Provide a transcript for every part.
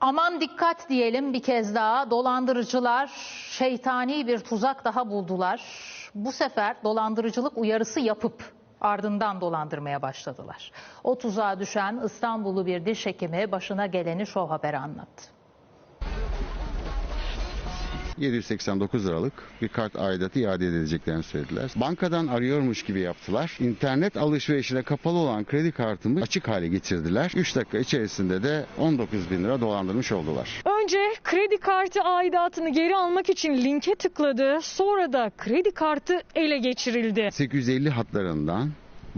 Aman dikkat diyelim bir kez daha. Dolandırıcılar şeytani bir tuzak daha buldular. Bu sefer dolandırıcılık uyarısı yapıp ardından dolandırmaya başladılar. O tuzağa düşen İstanbullu bir diş hekimi başına geleni Show Haber anlattı. 789 liralık bir kart aidatı iade edileceklerini söylediler. Bankadan arıyormuş gibi yaptılar. İnternet alışverişine kapalı olan kredi kartımı açık hale getirdiler. 3 dakika içerisinde de 19 bin lira dolandırmış oldular. Önce kredi kartı aidatını geri almak için linke tıkladı. Sonra da kredi kartı ele geçirildi. 850 hatlarından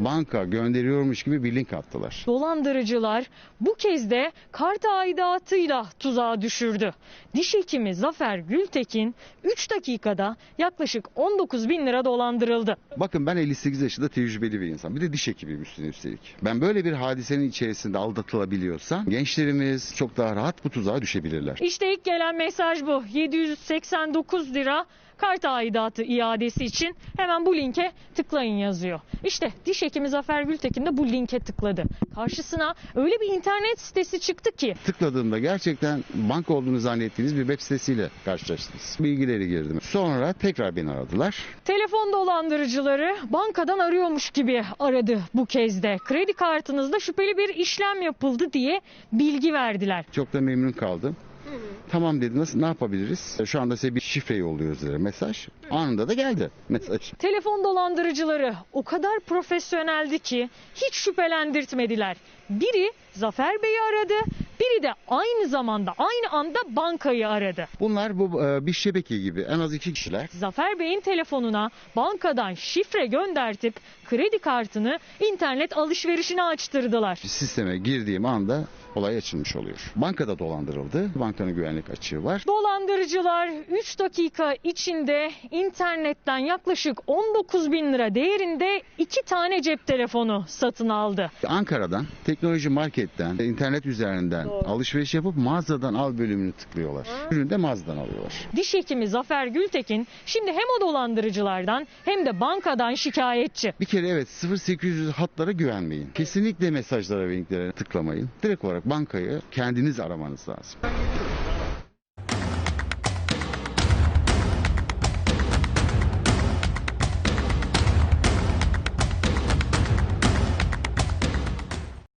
banka gönderiyormuş gibi bir link attılar. Dolandırıcılar bu kez de kart aidatıyla tuzağa düşürdü. Diş hekimi Zafer Gültekin 3 dakikada yaklaşık 19 bin lira dolandırıldı. Bakın ben 58 yaşında tecrübeli bir insan. Bir de diş hekimiyim üstüne üstelik. Ben böyle bir hadisenin içerisinde aldatılabiliyorsam gençlerimiz çok daha rahat bu tuzağa düşebilirler. İşte ilk gelen mesaj bu. 789 lira kart aidatı iadesi için hemen bu linke tıklayın yazıyor. İşte diş hekimi Zafer Gültekin de bu linke tıkladı. Karşısına öyle bir internet sitesi çıktı ki Tıkladığımda gerçekten banka olduğunu zannettiğiniz bir web sitesiyle karşılaştınız. Bilgileri girdim. Sonra tekrar beni aradılar. telefon dolandırıcıları bankadan arıyormuş gibi aradı bu kez de. Kredi kartınızda şüpheli bir işlem yapıldı diye bilgi verdiler. Çok da memnun kaldım. Tamam dedi nasıl ne yapabiliriz? Şu anda size bir şifre yolluyoruz dedi mesaj. Anında da geldi mesaj. Telefon dolandırıcıları o kadar profesyoneldi ki hiç şüphelendirtmediler. Biri Zafer Bey'i aradı, biri de aynı zamanda aynı anda bankayı aradı. Bunlar bu e, bir şebeke gibi en az iki kişiler. Zafer Bey'in telefonuna bankadan şifre göndertip kredi kartını internet alışverişine açtırdılar. Sisteme girdiğim anda olay açılmış oluyor. Bankada dolandırıldı. Bankanın güvenlik açığı var. Dolandırıcılar 3 dakika içinde internetten yaklaşık 19 bin lira değerinde iki tane cep telefonu satın aldı. Ankara'dan teknoloji marketten, internet üzerinden alışveriş yapıp mağazadan al bölümünü tıklıyorlar. Ürünü de mağazadan alıyorlar. Diş hekimi Zafer Gültekin şimdi hem o dolandırıcılardan hem de bankadan şikayetçi. Bir kere evet 0800 hatlara güvenmeyin. Kesinlikle mesajlara ve linklere tıklamayın. Direkt olarak bankayı kendiniz aramanız lazım.